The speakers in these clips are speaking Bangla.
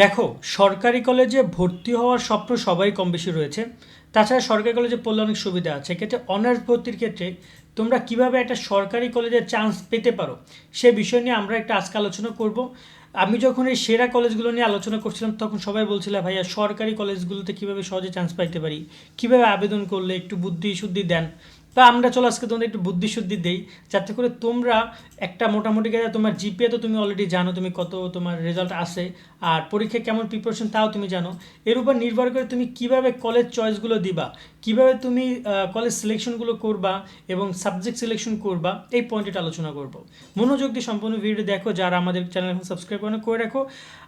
দেখো, সরকারি কলেজে ভর্তি হওয়ার স্বপ্ন সবাই কম বেশি রয়েছে। তাছাড়া সরকারি কলেজে পড়লে অনেক সুবিধা আছে। এক্ষেত্রে অনার্স ভর্তির ক্ষেত্রে তোমরা কীভাবে একটা সরকারি কলেজের চান্স পেতে পারো, সে বিষয় নিয়ে আমরা একটা আজকে আলোচনা করব। আমি যখন এই সেরা কলেজগুলো নিয়ে আলোচনা করছিলাম, তখন সবাই বলছিল, ভাইয়া, সরকারি কলেজগুলোতে কীভাবে সহজে চান্স পাইতে পারি? কীভাবে আবেদন করলে একটু বুদ্ধি শুদ্ধি দেন? তা আমরা চলো আজকে তোমাদের একটু বুদ্ধি শুদ্ধি দেই, যাতে করে তোমরা একটা মোটামুটি গেলে তোমার জিপিএ তো তুমি অলরেডি জানো, তুমি কত তোমার রেজাল্ট আসে, আর পরীক্ষায় কেমন প্রিপারেশন তাও তুমি জানো। এর উপর নির্ভর করে তুমি কীভাবে কলেজ চয়েসগুলো দিবা, কীভাবে তুমি কলেজ সিলেকশনগুলো করবা এবং সাবজেক্ট সিলেকশন করবা, এই পয়েন্টটা আলোচনা করব। মনোযোগ দিয়ে সম্পূর্ণ ভিডিও দেখো, যারা আমাদের চ্যানেল এখন সাবস্ক্রাইব করে করে রাখো।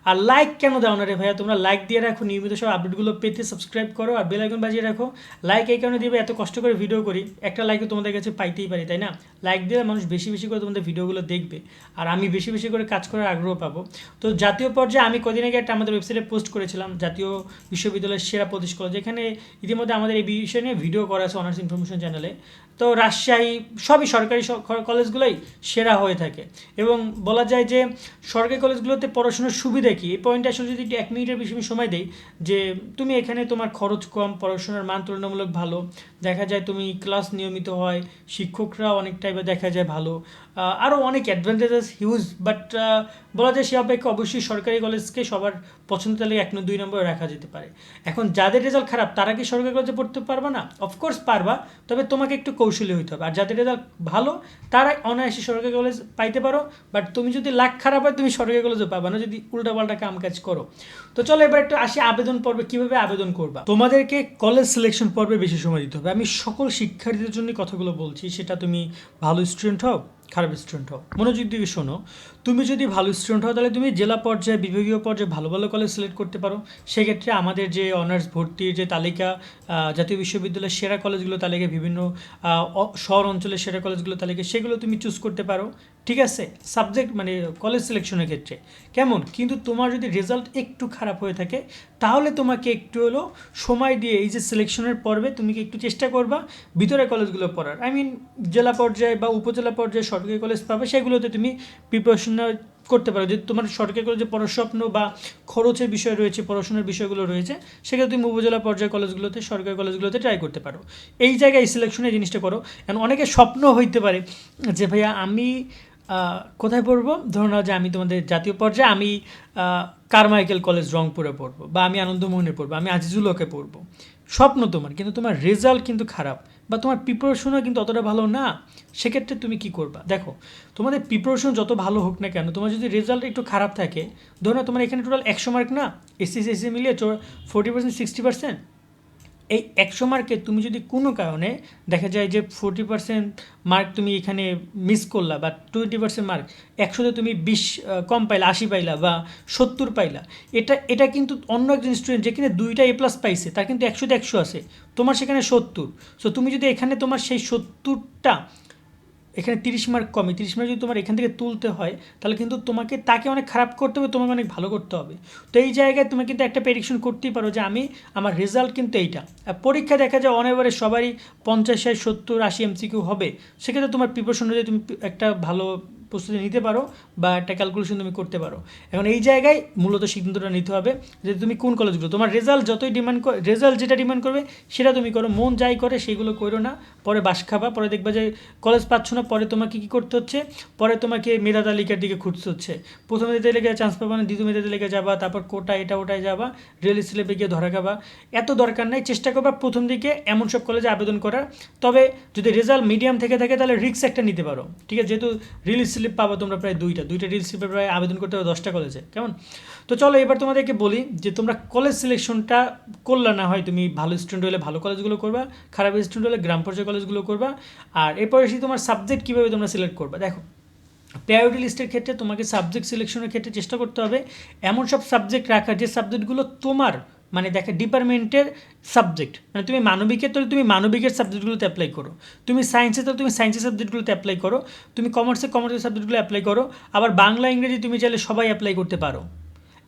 আর লাইক কেন দাও না রে ভাইয়া, তোমরা লাইক দিয়ে রাখো, নিয়মিত সব আপডেটগুলো পেতে সাবস্ক্রাইব করো, আর বেল আইকন বাজিয়ে রাখো। লাইক এই কারণে দিবে, এত কষ্ট করে ভিডিও করি, একটা লাইকও তোমাদের কাছে পাইতেই পারি, তাই না? লাইক দিলে মানুষ বেশি বেশি করে তোমাদের ভিডিওগুলো দেখবে। আর আমি বেশি বেশি করে কাজ করার আগ্রহ পাবো। তো জাতীয় পর্যায়ে আমি কদিন আগে একটা আমাদের ওয়েবসাইটে পোস্ট করেছিলাম, জাতীয় বিশ্ববিদ্যালয়ের সেরা প্রতিষ্ঠ যেখানে ইতিমধ্যে আমাদের এই বিষয় নিয়ে ভিডিও করা আছে অনার্স ইনফরমেশন চ্যানেলে তো রাজশাহী, সবই সরকারি কলেজগুলোই সেরা হয়ে থাকে। এবং বলা যায় যে সরকারি কলেজগুলোতে পড়াশোনার সুবিধা কী? এই পয়েন্টে আসলে যদি এক মিনিটের বেশি আমি সময় দেই, যে তুমি এখানে তোমার খরচ কম, পড়াশোনার মান তুলনামূলক ভালো, দেখা যায় তুমি ক্লাস নিয়মিত হয় শিক্ষকরা অনেকটাই বা দেখা যায় ভালো আরও অনেক অ্যাডভান্টেজেস হিউজ বাট বলা যায় সে অপেক্ষা অবশ্যই সরকারি কলেজকে সবার পছন্দ তালিকা এক দুই নম্বরে রাখা যেতে পারে। এখন যাদের রেজাল্ট খারাপ, তারা কি সরকারি কলেজে পড়তে পারবা না? অফকোর্স পারবা, তবে তোমাকে একটু কৌশলী হইতে হবে। আর যাদের রেজাল্ট ভালো, তারাই অনায়াসে সরকারি কলেজ পাইতে পারো। বাট তুমি যদি লাখ খারাপ হয়, তুমি সরকারি কলেজও পাবা না, যদি উল্টাপাল্টা কাম কাজ করো। তো চলো এবার একটু আসি আবেদন পর্বে, কীভাবে আবেদন করবা? তোমাদেরকে কলেজ সিলেকশন পর্বে বেশি সময় দিতে হবে। আমি সকল শিক্ষার্থীদের জন্য কথাগুলো বলছি, সেটা তুমি ভালো স্টুডেন্ট হও খারাপ স্টুডেন্ট হও। মনোযোগ দিয়ে শোনো। তুমি যদি ভালো স্টুডেন্ট হও, তাহলে তুমি জেলা পর্যায়ে, বিভাগীয় পর্যায়ে ভালো ভালো কলেজ সিলেক্ট করতে পারো। সেক্ষেত্রে আমাদের যে অনার্স ভর্তির যে তালিকা জাতীয় বিশ্ববিদ্যালয়ের সেরা কলেজগুলো তালিকা বিভিন্ন শহর অঞ্চলের সেরা কলেজগুলো তালিকা সেগুলো তুমি চুজ করতে পারো। ঠিক আছে সাবজেক্ট মানে কলেজ সিলেকশনের ক্ষেত্রে। কেমন? কিন্তু তোমার যদি রেজাল্ট একটু খারাপ হয়ে থাকে, তাহলে তোমাকে একটু হলো সময় দিয়ে এই যে সিলেকশনের পর্বে তুমি কি একটু চেষ্টা করবা ভিতরে কলেজগুলো পড়ার। আই মিন জেলা পর্যায়ে বা উপজেলা পর্যায়ে সরকারি কলেজ পাবে, সেগুলোতে তুমি প্রিপারেশন করতে পারো। যদি তোমার সরকারি কলেজে পড়ার স্বপ্ন বা খরচের বিষয় রয়েছে, পড়াশোনার বিষয়গুলো রয়েছে, সেক্ষেত্রে তুমি উপজেলা পর্যায়ে কলেজগুলোতে সরকারি কলেজগুলোতে ট্রাই করতে পারো। এই জায়গায় এই সিলেকশনের জিনিসটা করো। এখন অনেকে স্বপ্ন হইতে পারে যে, ভাইয়া, আমি কোথায় পড়ব? ধরুন যে আমি তোমাদের জাতীয় পর্যায়ে, আমি কারমাইকেল কলেজ রংপুরে পড়ব বা আমি আনন্দমোহনে পড়ব, আমি আজিজুল হকে পড়ব। স্বপ্ন তোমার, কিন্তু তোমার রেজাল্ট কিন্তু খারাপ বা তোমার প্রিপারেশনও কিন্তু অতটা ভালো না। সেক্ষেত্রে তুমি কি করবা? দেখো, তোমাদের প্রিপারেশন যত ভালো হোক না কেন, তোমার যদি রেজাল্ট একটু খারাপ থাকে, ধরো তোমার এখানে টোটাল একশো মার্ক না? এসসি এসসি মিলিয়ে ফোর্টি পার্সেন্ট সিক্সটি পার্সেন্ট এই একশো মার্কে তুমি যদি কোনো কারণে দেখা যায় যে ফোর্টি পার্সেন্ট মার্ক তুমি এখানে মিস করলা বা টোয়েন্টি পার্সেন্ট মার্ক একশোতে তুমি বিশ কম পাইলা, আশি পাইলা বা সত্তর পাইলা, এটা এটা কিন্তু অন্য একজন স্টুডেন্ট যেখানে দুইটা এ প্লাস পাইছে, তার কিন্তু একশোতে একশো আছে, তোমার সেখানে সত্তর। সো তুমি যদি এখানে তোমার সেই সত্তরটা এখানে তিরিশ মার্ক কমে। তিরিশ মার্ক যদি তোমার এখান থেকে তুলতে হয়, তাহলে কিন্তু তোমাকে তাকে অনেক খারাপ করতে হবে, তোমাকে অনেক ভালো করতে হবে। তো এই জায়গায় তুমি কিন্তু একটা প্রেডিকশন করতেই পারো যে আমি, আমার রেজাল্ট কিন্তু এইটা। আর পরীক্ষা দেখা যায় অনেবারে সবারই পঞ্চাশ, ষাট, সত্তর, আশি এমসিকিউ হবে। সেক্ষেত্রে তোমার প্রিপারেশন অনুযায়ী তুমি একটা ভালো প্রস্তুতি নিতে পারো বা একটা ক্যালকুলেশন তুমি করতে পারো। এখন এই জায়গায় মূলত সিদ্ধান্তটা নিতে হবে যে তুমি কোন কলেজগুলো তোমার রেজাল্ট যতই ডিমান্ড রেজাল্ট যেটা ডিমান্ড করবে সেটা তুমি করো। মন যাই করে সেগুলো করো না, পরে বাস খাবা, পরে দেখবা যে কলেজ পাচ্ছ না, পরে তোমাকে কী করতে হচ্ছে? পরে তোমাকে মেধা তালিকার দিকে খুঁজতে হচ্ছে। প্রথম মেধা তালিকায় চান্স পাবা না, দ্বিতীয় মেধা তালিকায় যাবা, তারপর কোটা, এটা ওটায় যাবা রেল স্লিপে গিয়ে ধরা খাবা। এত দরকার নাই, চেষ্টা করবা প্রথম দিকে এমন সব কলেজে আবেদন করার। তবে যদি রেজাল্ট মিডিয়াম থেকে থাকে, তাহলে রিক্স একটা নিতে পারো। ঠিক আছে? যেহেতু রিল স্লিপ পাবো তোমরা প্রায় দুইটা। দুইটা রিল স্লিপে প্রায় আবেদন করতে হবে দশটা কলেজে কেমন? তো চলো এবার তোমাদেরকে বলি যে তোমরা কলেজ সিলেকশনটা করলে না হয় তুমি ভালো স্টুডেন্ট হলে ভালো কলেজগুলো করবা, খারাপ স্টুডেন্ট হলে গ্রাম পর্যায়ে কলেজগুলো করবা, আর এরপরে এসে তোমার সাবজেক্ট কীভাবে তোমরা সিলেক্ট করবা? দেখো প্রায়োরিটি লিস্টের ক্ষেত্রে তোমাকে সাবজেক্ট সিলেকশনের ক্ষেত্রে চেষ্টা করতে হবে, এমন সব সাবজেক্ট রাখা যে সাবজেক্টগুলো তোমার মানে দেখে ডিপার্টমেন্টের সাবজেক্ট মানে তুমি মানবিকের, তাহলে তুমি মানবিকের সাবজেক্টগুলোতে অ্যাপ্লাই করো। তুমি সায়েন্সে তাহলে তুমি সায়েন্সের সাবজেক্টগুলোতে অ্যাপ্লাই করো। তুমি কমার্সে কমার্সের সাবজেক্টগুলো অ্যাপ্লাই করো। আবার বাংলা, ইংরেজি তুমি চাইলে সবাই অ্যাপ্লাই করতে পারো।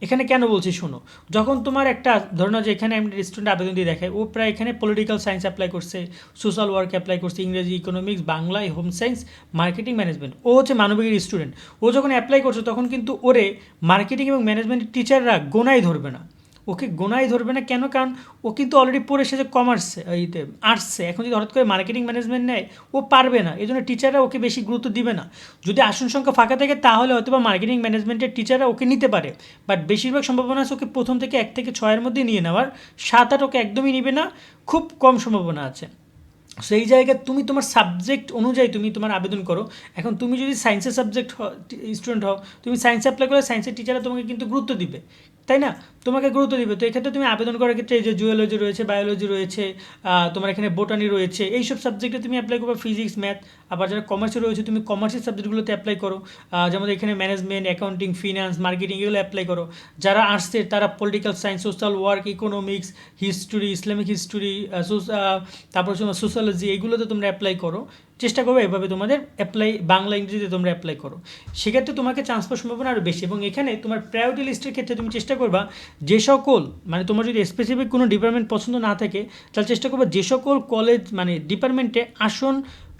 এখানে কেন বলছি শোনো, যখন তোমার একটা, ধরো যে এখানে আমি স্টুডেন্ট আবেদন দিয়ে দেখায় ও প্রায় এখানে পলিটিক্যাল সায়েন্স অ্যাপ্লাই করছে সোশ্যাল ওয়ার্ক অ্যাপ্লাই করছে, ইংরেজি economics Bangla home science marketing management ও হচ্ছে মানবিকের স্টুডেন্ট ও যখন অ্যাপ্লাই করছে, তখন কিন্তু ওরে মার্কেটিং এবং ম্যানেজমেন্টের টিচাররা গোনাই ধরবে না। ওকে গোনাই ধরবে না। কেন? কারণ ও কিন্তু অলরেডি পড়ে এসেছে কমার্সে এইতে আর্টসে এখন যদি হঠাৎ করে মার্কেটিং ম্যানেজমেন্ট নেয়, ও পারবে না। এই জন্য টিচাররা ওকে বেশি গুরুত্ব দিবে না। যদি আসন সংখ্যা ফাঁকা থাকে, তাহলে হয়তো বা মার্কেটিং ম্যানেজমেন্টের টিচাররা ওকে নিতে পারে। বাট বেশিরভাগ সম্ভাবনা আছে ওকে প্রথম থেকে এক থেকে ছয়ের মধ্যে নিয়ে নেওয়ার। সাত আট ওকে একদমই নিবে না। খুব কম সম্ভাবনা আছে। সেই জায়গায় তুমি তোমার সাবজেক্ট অনুযায়ী তুমি তোমার আবেদন করো। এখন তুমি যদি সায়েন্সের সাবজেক্ট স্টুডেন্ট হও, তুমি সায়েন্স অ্যাপ্লাই করলে সায়েন্সের টিচাররা তোমাকে কিন্তু গুরুত্ব দিবে। তাই না? তোমাকে গুরুত্ব দিবে। তো এক্ষেত্রে তুমি আবেদন করার ক্ষেত্রে এই যে জুওলজি রয়েছে বায়োলজি রয়েছে তোমার এখানে বোটানি রয়েছে, এইসব সাবজেক্টে তুমি অ্যাপ্লাই করবে ফিজিক্স ম্যাথ আবার যারা কমার্সে রয়েছে, তুমি কমার্সের সাবজেক্টগুলোতে অ্যাপ্লাই করো। যেমন এখানে ম্যানেজমেন্ট অ্যাকাউন্টিং ফিনান্স মার্কেটিং এগুলো অ্যাপ্লাই করো। যারা আর্টসের তারা political science social work economics history Islamic history তারপর সোশ্যালজি এগুলোতে তোমরা অ্যাপ্লাই করো। চেষ্টা করবে এভাবে তোমাদের অ্যাপ্লাই বাংলা, ইংরেজিতে তোমরা অ্যাপ্লাই করো। সেক্ষেত্রে তোমাকে চান্স পাওয়ার সম্ভাবনা আরও বেশি এবং এখানে তোমার প্রায়োরিটি লিস্টের ক্ষেত্রে তুমি চেষ্টা করবা, যে সকল মানে তোমার যদি স্পেসিফিক কোনো ডিপার্টমেন্ট পছন্দ না থাকে, তাহলে চেষ্টা করবা যে সকল কলেজ মানে ডিপার্টমেন্টে আসন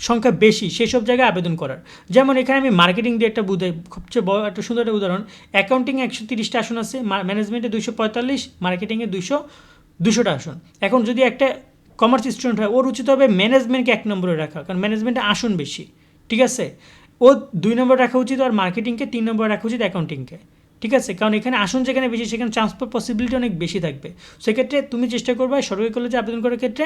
সংখ্যা বেশি, সেই সব জায়গায় আবেদন করার। যেমন এখানে আমি মার্কেটিং দিয়ে একটা বুঝাই, সবচেয়ে বড়, একটা সুন্দর একটা উদাহরণ। অ্যাকাউন্টিংয়ে একশো তিরিশটা আসন আছে ম্যানেজমেন্টে দুইশো পঁয়তাল্লিশ মার্কেটিংয়ে দুইশো, দুশোটা আসন। এখন যদি একটা কমার্স স্টুডেন্ট হয়, ওর উচিত হবে ম্যানেজমেন্টকে এক নম্বরে রাখা, কারণ ম্যানেজমেন্টে আসন বেশি, ঠিক আছে? ও দুই নম্বর রাখা উচিত আর মার্কেটিংকে তিন নম্বর রাখা উচিত অ্যাকাউন্টিংকে ঠিক আছে? কারণ এখানে আসন যেখানে বেশি, সেখানে ট্রান্সফার পসিবিলিটি অনেক বেশি থাকবে। সেক্ষেত্রে তুমি চেষ্টা করবে সরকারি কলেজে আবেদন করার ক্ষেত্রে,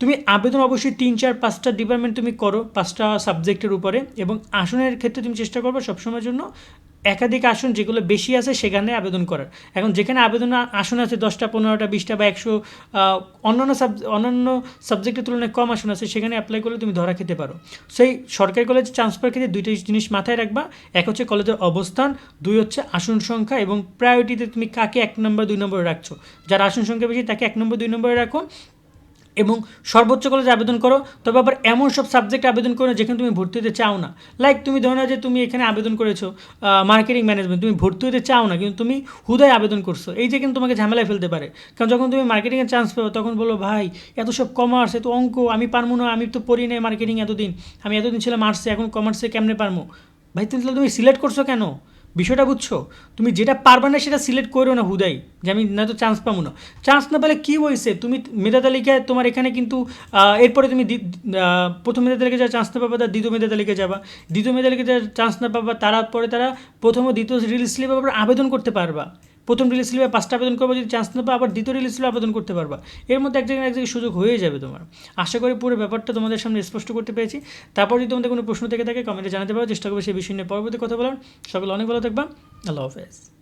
তুমি আবেদন অবশ্যই তিন, চার, পাঁচটা ডিপার্টমেন্ট তুমি করো, পাঁচটা সাবজেক্টের উপরে এবং আসনের ক্ষেত্রে তুমি চেষ্টা করবে সবসময়ের জন্য একাধিক আসন যেগুলো বেশি আছে সেখানে আবেদন করার। এখন যেখানে আবেদন আসন আছে, দশটা, পনেরোটা, বিশটা বা একশো অন্যান্য সাব অন্যান্য সাবজেক্টের তুলনায় কম আসন আছে, সেখানে অ্যাপ্লাই করলে তুমি ধরা খেতে পারো। সেই সরকারি কলেজে পাওয়ার ক্ষেত্রে দুইটা জিনিস মাথায় রাখবা। এক হচ্ছে কলেজের অবস্থান, দুই হচ্ছে আসন সংখ্যা এবং প্রায়োরিটিতে তুমি কাকে এক নম্বর, দুই নম্বরে রাখছো। যার আসন সংখ্যা বেশি, তাকে এক নম্বর, দুই নম্বরে রাখো। এবং সর্বোচ্চ কলেজে আবেদন করো। তবে আবার এমন সব সাবজেক্ট আবেদন করো যেখানে তুমি ভর্তি হতে চাও না। লাইক তুমি ধরো না যে তুমি এখানে আবেদন করেছ মার্কেটিং ম্যানেজমেন্ট তুমি ভর্তি হতে চাও না, কিন্তু তুমি হুদায় আবেদন করছ। এই যে কিন্তু তোমাকে ঝামেলায় ফেলতে পারে। কারণ যখন তুমি মার্কেটিংয়ের চান্স পাবো তখন বলো, ভাই, এত সব কমার্স এত অঙ্ক, আমি পারব না, আমি তো পড়ি নাই মার্কেটিং এতদিন। আমি এতদিন ছিলাম আর্টসে এখন কমার্সে কেমনে পারব? ভাই, তুমি তুমি সিলেক্ট করছ কেন? বিষয়টা বুঝছ? তুমি যেটা পারবে না সেটা সিলেক্ট করো না হুদাই, যে আমি না তো চান্স পাবো না। চান্স না পেলে কী হয়েছে তুমি মেধা তালিকায় তোমার এখানে কিন্তু এরপরে তুমি প্রথম মেধা তালিকায় যা চান্স না পাবা তার দ্বিতীয় মেধা তালিকায় যাবা। দ্বিতীয় মেধা তালিকায় যা চান্স না পাবা তারপরে তারা প্রথম ও দ্বিতীয় রিলিজ স্লিপে আবেদন করতে পারবা। প্রথম রিলিজ স্লিপে পাঁচটা আবেদন করব, যদি চান্স না পাও, আবার দ্বিতীয় রিলিজ স্লিপে আবেদন করতে পারবা। এর মধ্যে এক জায়গায় এক জায়গায় সুযোগ হয়ে যাবে তোমার। আশা করি পুরো ব্যাপারটা তোমাদের সামনে স্পষ্ট করতে পেরেছি। তারপর যদি তোমাদের কোনো প্রশ্ন থেকে থাকে কমেন্টে জানাতে পারো। চেষ্টা করব সেই বিষয় নিয়ে পরবর্তী কথা বলার। সকলে অনেক ভালো থাকবা। আল্লাহ হাফেজ।